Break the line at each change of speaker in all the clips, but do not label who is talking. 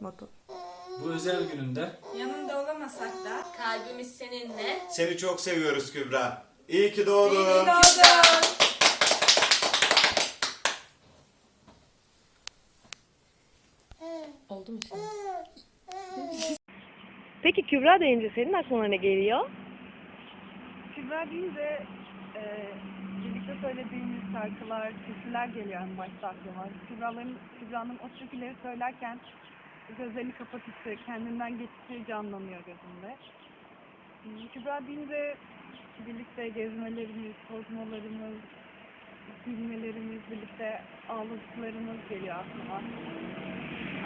Moto.
Bu özel gününde
Yanında olamasak da
Kalbimiz seninle.
Seni çok seviyoruz Kübra. İyi ki doğdun.
iyi doğdun.
Oldu mu şimdi?
Peki Kübra deyince senin aklına ne geliyor?
Kübra deyince e, birlikte söylediğimiz şarkılar, türküler geliyor en başta aklıma. Kübra'ların, Kübra'nın o türküleri söylerken gözlerini kapatışı, kendinden geçişi canlanıyor gözümde. Hmm, Kübra deyince birlikte gezmelerimiz, tozmalarımız, gülmelerimiz, birlikte ağladıklarımız geliyor aklıma.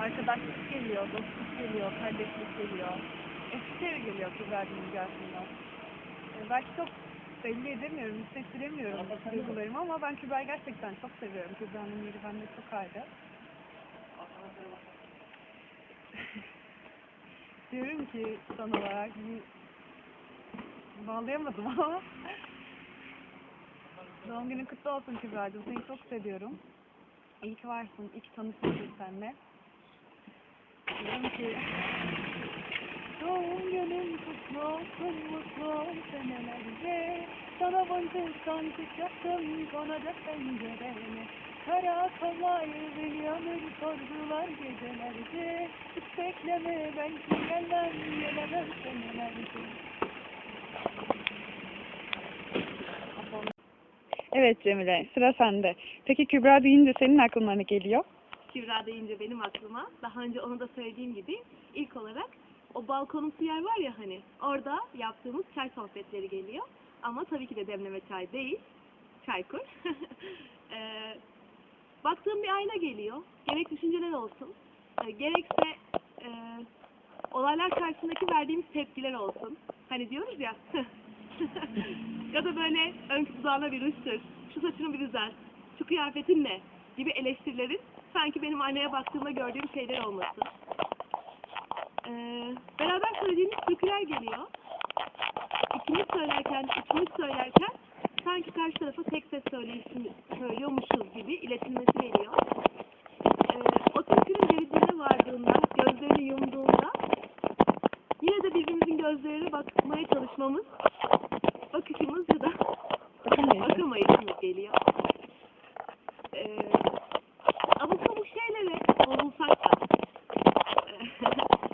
Arkadaşlık geliyor, dostluk geliyor, kardeşlik geliyor. Eskişehir geliyor Kübra deyince aklıma. Ee, Belki çok belli edemiyorum, hissettiremiyorum duygularımı ama ben Kübra'yı gerçekten çok seviyorum. Kübra'nın yeri bende çok ayrı. Diyorum ki son olarak bir bağlayamadım ama doğum günün kutlu olsun Kübra'cığım. Seni çok seviyorum. İyi ki varsın. İyi ki tanışmışız seninle. Diyorum ki Doğum günün kutlu olsun, mutlu senelerce. Sana boncuktan kuş yaptım, konacak pencerene. Kara kamayı yanır sordular gecelerce. Hiç bekleme, belki gelmem, gelemem senelerce. Evet Cemile, sıra sende. Peki Kübra deyince senin aklına ne geliyor?
Kübra deyince benim aklıma daha önce onu da söylediğim gibi ilk olarak o balkonumsu yer var ya hani orada yaptığımız çay sohbetleri geliyor. Ama tabii ki de demleme çay değil. Çaykur. Ee, baktığım bir ayna geliyor. Gerek düşünceler olsun. e, gerekse e, olaylar karşısındaki verdiğimiz tepkiler olsun. Hani diyoruz ya ya da böyle ön dudağına bir ruj sür, şu saçını bir düzelt, şu kıyafetin ne gibi eleştirilerin sanki benim aynaya baktığımda gördüğüm şeyler olması. Ee, beraber söylediğimiz türküler geliyor. İkimiz söylerken, üçümüz söylerken sanki karşı tarafa tek ses söylüyormuşuz gibi iletilmesi geliyor. Ee, o türkünün derinliğine vardığında, gözlerini yumduğunda yine de birbirimizin gözlerine bakmaya çalışmamız, bakışımız ya da bakamayışımız geliyor. Ee, ama bu şeylere bozulsak da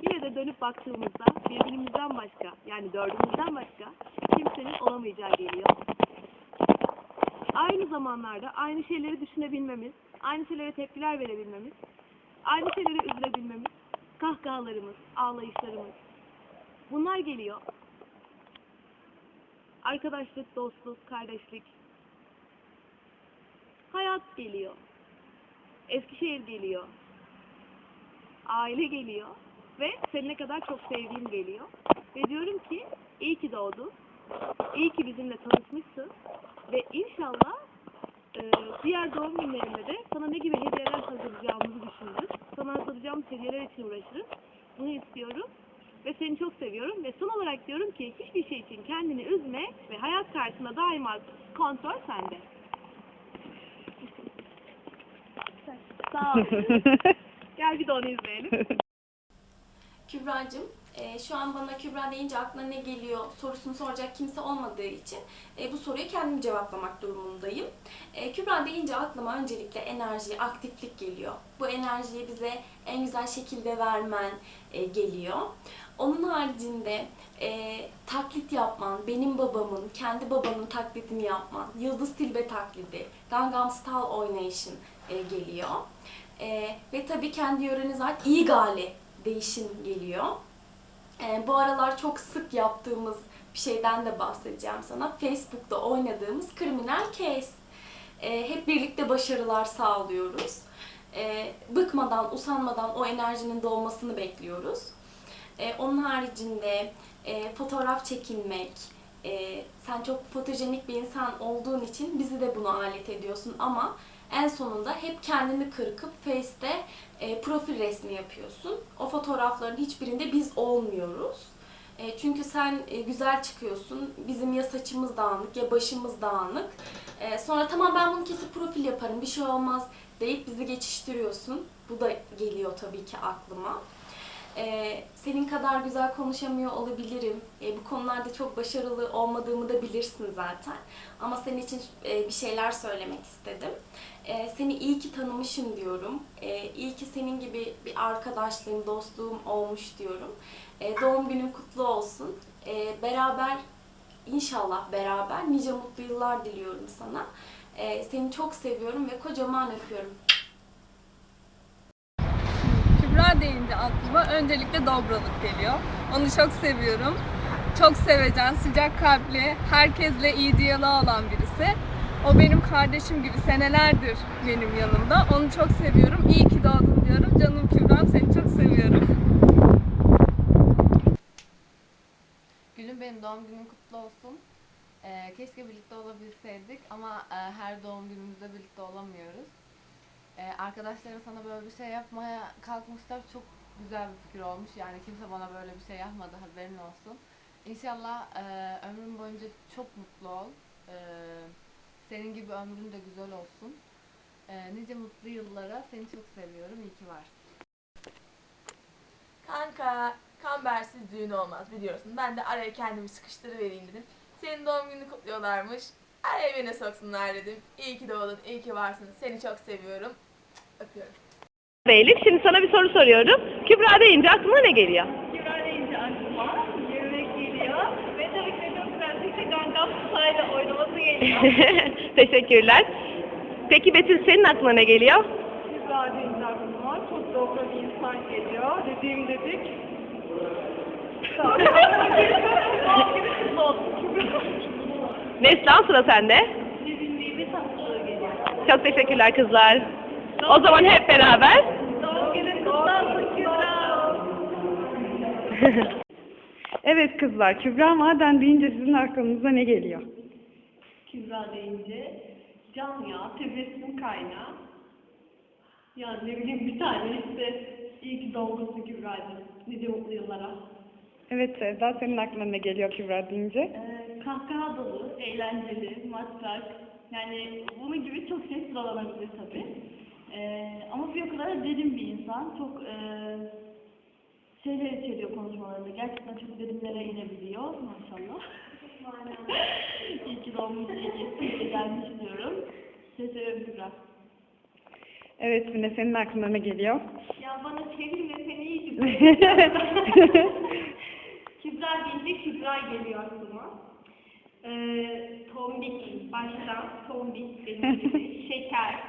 yine de dönüp baktığımızda birbirimizden başka yani dördümüzden başka kimsenin olamayacağı geliyor. Aynı zamanlarda aynı şeyleri düşünebilmemiz, aynı şeylere tepkiler verebilmemiz, aynı şeylere üzülebilmemiz, kahkahalarımız, ağlayışlarımız bunlar geliyor. Arkadaşlık, dostluk, kardeşlik, hayat geliyor. Eskişehir geliyor. Aile geliyor. Ve seni ne kadar çok sevdiğim geliyor. Ve diyorum ki iyi ki doğdun. İyi ki bizimle tanışmışsın. Ve inşallah e, diğer doğum günlerinde de sana ne gibi hediyeler hazırlayacağımızı düşünürüz. Sana hazırlayacağımız hediyeler için uğraşırız. Bunu istiyorum. Ve seni çok seviyorum. Ve son olarak diyorum ki hiçbir şey için kendini üzme ve hayat karşısında daima kontrol sende. Sağ ol. Gel bir de onu izleyelim.
Kübra'cığım e, şu an bana Kübra deyince aklına ne geliyor sorusunu soracak kimse olmadığı için e, bu soruyu kendim cevaplamak durumundayım. E, Kübra deyince aklıma öncelikle enerji, aktiflik geliyor. Bu enerjiyi bize en güzel şekilde vermen e, geliyor. Onun haricinde e, taklit yapman, benim babamın, kendi babanın taklidini yapman, Yıldız Tilbe taklidi, Gangnam Style oynayışın e, geliyor. E, ve tabii kendi yörenize ait iyi gali değişim geliyor. E, bu aralar çok sık yaptığımız bir şeyden de bahsedeceğim sana. Facebook'ta oynadığımız kriminal case. E, hep birlikte başarılar sağlıyoruz. E, bıkmadan, usanmadan o enerjinin dolmasını bekliyoruz. E, onun haricinde e, fotoğraf çekilmek, e, sen çok fotojenik bir insan olduğun için bizi de buna alet ediyorsun ama en sonunda hep kendini kırkıp Face'te e, profil resmi yapıyorsun. O fotoğrafların hiçbirinde biz olmuyoruz. E, çünkü sen e, güzel çıkıyorsun. Bizim ya saçımız dağınık ya başımız dağınık. E, sonra tamam ben bunu kesip profil yaparım bir şey olmaz deyip bizi geçiştiriyorsun. Bu da geliyor tabii ki aklıma. E, senin kadar güzel konuşamıyor olabilirim. E, bu konularda çok başarılı olmadığımı da bilirsin zaten. Ama senin için e, bir şeyler söylemek istedim. E, seni iyi ki tanımışım diyorum. E, iyi ki senin gibi bir arkadaşlığım, dostluğum olmuş diyorum. E, doğum günün kutlu olsun. E, beraber, inşallah beraber nice mutlu yıllar diliyorum sana. E, seni çok seviyorum ve kocaman öpüyorum.
Kübra deyince aklıma öncelikle Dobralık geliyor. Onu çok seviyorum. Çok sevecen, sıcak kalpli, herkesle iyi diyaloğu olan birisi. O benim kardeşim gibi senelerdir benim yanımda. Onu çok seviyorum. İyi ki doğdun diyorum. Canım Kübra'm seni çok seviyorum.
Gülüm benim doğum günün kutlu olsun. Ee, keşke birlikte olabilseydik ama e, her doğum günümüzde birlikte olamıyoruz. Arkadaşları sana böyle bir şey yapmaya kalkmışlar. Çok güzel bir fikir olmuş. Yani kimse bana böyle bir şey yapmadı haberin olsun. İnşallah e, ömrün boyunca çok mutlu ol. Ee, senin gibi ömrün de güzel olsun. Ee, nice mutlu yıllara seni çok seviyorum. İyi ki varsın.
Kanka, kambersiz düğün olmaz biliyorsun. Ben de araya kendimi sıkıştırıvereyim dedim. Senin doğum gününü kutluyorlarmış. Araya beni soksunlar dedim. İyi ki doğdun, iyi ki varsın. Seni çok seviyorum. Öpüyorum.
Elif şimdi sana bir soru soruyorum. Kübra deyince aklına ne geliyor?
Kübra deyince aklıma yürümek geliyor. Ve tabii ki çok güzel bir şey Gangnam oynaması geliyor.
Teşekkürler. Peki Betül senin aklına ne geliyor?
Kübra deyince aklıma çok dobra bir insan geliyor. Dediğim dedik. Sağ ol.
Neslihan sıra sende.
Sevindiği bir tatlılığı geliyor.
Çok teşekkürler kızlar. O zaman hep beraber.
Evet kızlar, Kübra Maden deyince sizin aklınıza ne geliyor? Kübra deyince can ya, tebessüm kaynağı. Ya ne bileyim bir tane işte iyi ki doğmuşsun Kübra'cığım. Nice mutlu yıllara. Evet Sevda, senin aklına ne geliyor Kübra deyince?
Ee, kahkaha dolu, eğlenceli, matrak. Yani bunun gibi çok şey sıralanabilir tabii. Ee, ama bir o kadar da derin bir insan. Çok e, şeyler içeriyor konuşmalarında. Gerçekten çok derinlere inebiliyor maşallah. iyi ki doğmuş, iyi ki gelmiş diyorum. Seviyorum Kübra.
Evet Mine, senin aklına ne geliyor?
Ya bana çevirme seni iyi ki Kübra deyince Kübra geliyor aklıma. Ee, tombik, baştan tombik benim gibi. Şeker,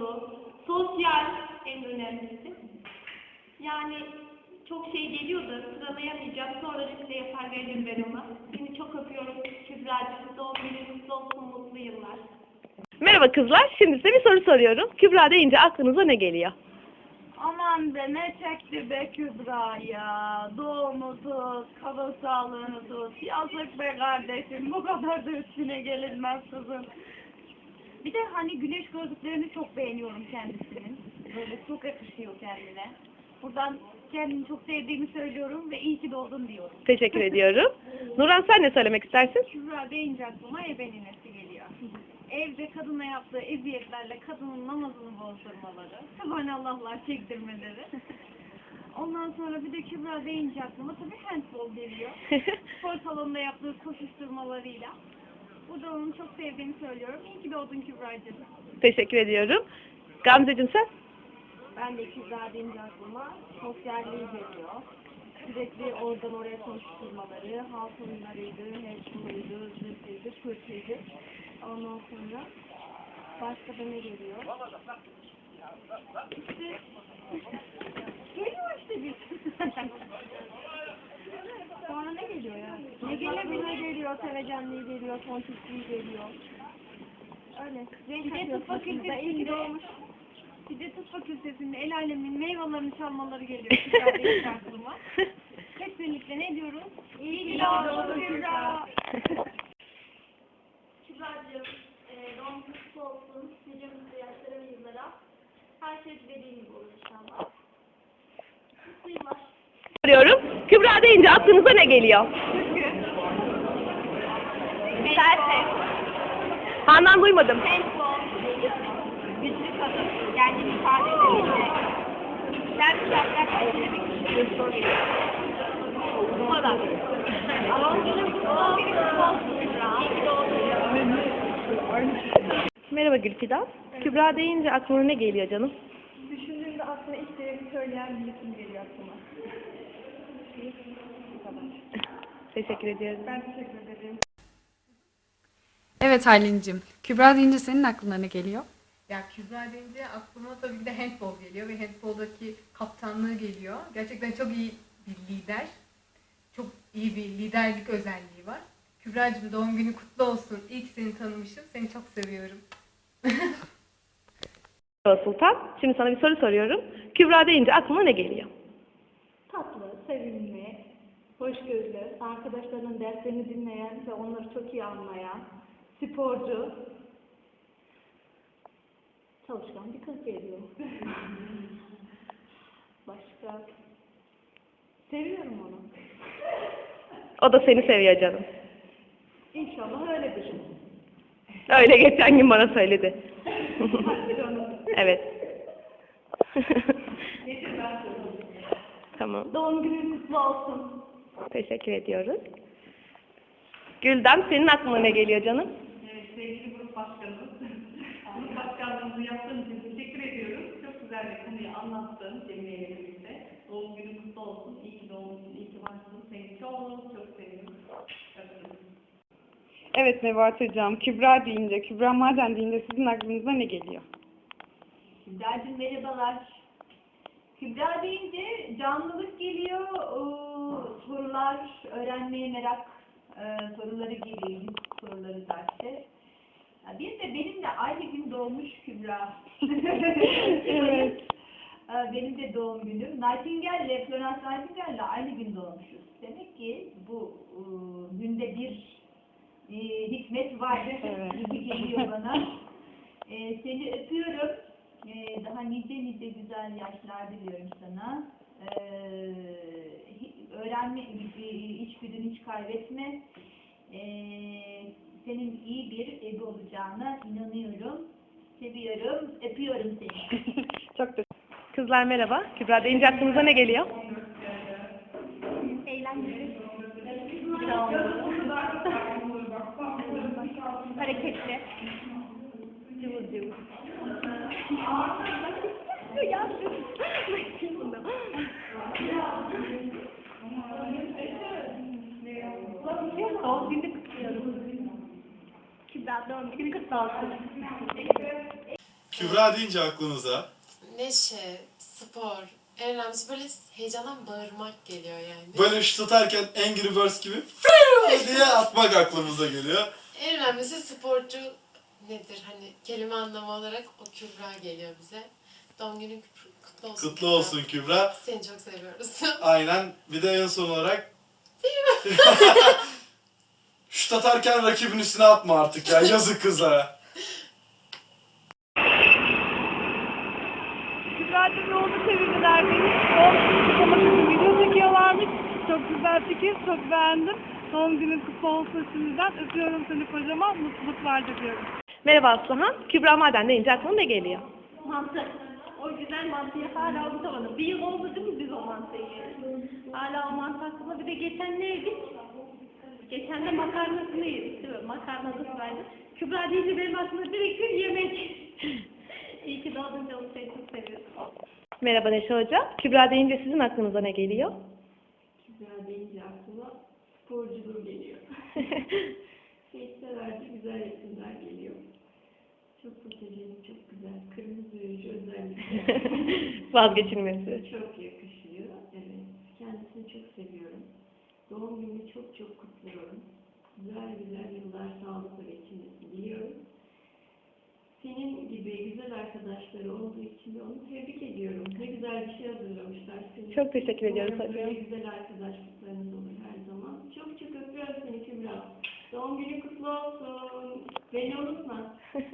dolu, sosyal en önemlisi. Yani çok şey geliyor da sıralayamayacağım. Sonra liste yapar veririm ben ona. Seni çok öpüyorum Kübra'cığım. Doğum günün kutlu olsun, mutlu yıllar.
Merhaba kızlar. Şimdi size bir soru soruyorum. Kübra deyince aklınıza ne geliyor?
Aman be ne çekti be Kübra ya. Doğumu tut, kafa sağlığını tut. Yazık be kardeşim bu kadar da üstüne gelinmez kızım. Bir de hani güneş gözlüklerini çok beğeniyorum kendisinin. Böyle çok yakışıyor kendine. Buradan kendini çok sevdiğimi söylüyorum ve iyi ki doğdun diyorum.
Teşekkür ediyorum. Nurhan sen ne söylemek istersin?
Kübra deyince aklıma ebeninesi geliyor. Evde kadına yaptığı eziyetlerle kadının namazını bozdurmaları, subhanallahlar çektirmeleri. Ondan sonra bir de Kübra deyince aklıma tabii handball geliyor. Spor salonunda yaptığı koşuşturmalarıyla. Burada onu çok sevdiğimi söylüyorum. İyi ki doğdun Kübra'cığım.
Teşekkür ediyorum. Gamzeciğim sen?
Ben de Kübra deyince aklıma sosyalliği geliyor. Sürekli oradan oraya konuşturmaları, hatunlarıydı, hepsiydi, zıttıydı, pırtıydı. Ondan sonra başka da ne geliyor? İşte geliyor işte bir. sonra ne geliyor ya? Ne gelebilir ne geliyor, sevecenliği geliyor, tontikliği geliyor. Öyle. Bir de tıp fakültesinde olmuş. Bir de tıp fakültesinde el alemin meyvelerini çalmaları geliyor. Kübra aklıma. Kesinlikle ne diyoruz? İyi ki doğdun Kübra. Kübra'cığım, e, doğum kutlu olsun. Nice mutlu yaşlara ve yıllara. Her şey dediğin gibi olur inşallah. Mutlu yıllar.
Soruyorum. deyince aklınıza ne geliyor? Handan duymadım.
handball, güçlü kadın, ifade aşırı bir. Bu kadar.
Merhaba Gülfidan. Kübra deyince aklına ne geliyor canım?
Düşündüğümde aslında ilk sevgi söyleyen bir isim geliyor aklıma.
Teşekkür ediyorum.
Ben teşekkür ederim.
Evet Aylin'cim. Kübra deyince senin aklına ne geliyor?
Ya Kübra deyince aklıma tabii ki de handball geliyor ve handboldaki kaptanlığı geliyor. Gerçekten çok iyi bir lider. Çok iyi bir liderlik özelliği var. Kübra'cığım doğum günü kutlu olsun. Ki seni tanımışım. Seni çok seviyorum.
Sultan. Şimdi sana bir soru soruyorum. Kübra deyince aklına ne geliyor?
tatlı, sevimli, hoşgörülü, arkadaşlarının derslerini dinleyen ve onları çok iyi anlayan, sporcu, çalışkan bir kız geliyor. Başka? Seviyorum onu.
O da seni seviyor canım.
İnşallah öyledir.
Öyle geçen gün bana söyledi. evet. tamam.
Doğum günün kutlu olsun.
Teşekkür ediyoruz. Gülden senin aklına ne geliyor canım?
Sevgili grup başkanımız. Grup başkanlığımızı yaptığın için teşekkür ediyorum. Çok güzel bir konuyu anlattın Cemile ile birlikte. Doğum günün kutlu olsun. İyi ki doğmuşsun, iyi ki varsın. Seni çok çok seviyorum.
Evet Nebahat Hocam, Kübra deyince, Kübra Maden deyince sizin aklınıza ne geliyor?
Güzelcim merhabalar. Kübra deyince canlılık geliyor, ee, sorular, öğrenmeye merak e, soruları geliyor, soruları derse. Ya Bir de benim de aynı gün doğmuş Kübra.
Evet.
Benim de doğum günüm. Nightingale'le, Florence Nightingale'le aynı gün doğmuşuz. Demek ki bu e, günde bir e, hikmet var
Evet.
gibi geliyor bana. E, seni öpüyorum. E, daha nice nice güzel yaşlar diliyorum sana. E, öğrenme e, içgüdünü hiç kaybetme. E, senin iyi bir evi olacağına inanıyorum. Seviyorum, öpüyorum seni.
Çok teşekkür
Kızlar merhaba. Kübra deyince aklınıza ne geliyor?
Eğlenceli. Hareketli. Cıvıl cıvıl. Doğum günü kutluyorum. Kübra doğum günü kutlu olsun.
Kübra deyince aklınıza
Neşe, spor, en önemlisi böyle heyecandan bağırmak geliyor yani.
böyle şu tutarken Angry Birds gibi diye atmak aklımıza geliyor.
En önemlisi sporcu nedir hani kelime anlamı olarak o Kübra geliyor bize. Doğum günün kutlu olsun.
Kutlu olsun Kübra.
Seni çok seviyoruz.
Aynen. Bir de en son olarak Şut atarken rakibin üstüne atma artık ya. Yazık kızlara.
Kübra'cığım yolda çevirdiler beni. Doğum için video çekiyorlarmış. Çok güzel fikir, çok beğendim. Doğum günün kutlu olsun şimdiden. Öpüyorum seni kocaman, mutluluklar diliyorum.
Merhaba Aslıhan. Kübra Maden deyince aklına ne geliyor?
Mantı. O güzel mantıyı hala unutamadım. Bir yıl oldu değil mi biz o mantıyı? Hala o mantı aklımda. Bir de geçen ne yedik? Geçen de makarnasını yedik değil mi? Makarnası vardı. Kübra deyince benim aklıma direkt bir yemek. İyi ki doğdun canım seni çok seviyorum.
Merhaba Neşe Hoca. Kübra deyince sizin aklınıza ne geliyor?
Güzel deyince aklıma sporculuğu geliyor. Seçselerde güzel resimler geliyor. Çok fotojenik, çok güzel. Kırmızı ruj özellikle.
Vazgeçilmesi.
çok yakışıyor. Evet. Kendisini çok seviyorum. Doğum gününü çok çok kutluyorum. Güzel güzel yıllar sağlıkla geçirmesini diliyorum. Senin gibi güzel arkadaşları olduğu için de onu tebrik ediyorum. Ne güzel bir şey hazırlamışlar. Senin.
Çok teşekkür ediyoruz hocam.
Böyle güzel arkadaşlıklarınız olur her zaman. Çok çok öpüyorum seni Kübra. Doğum günü kutlu olsun. Beni unutma.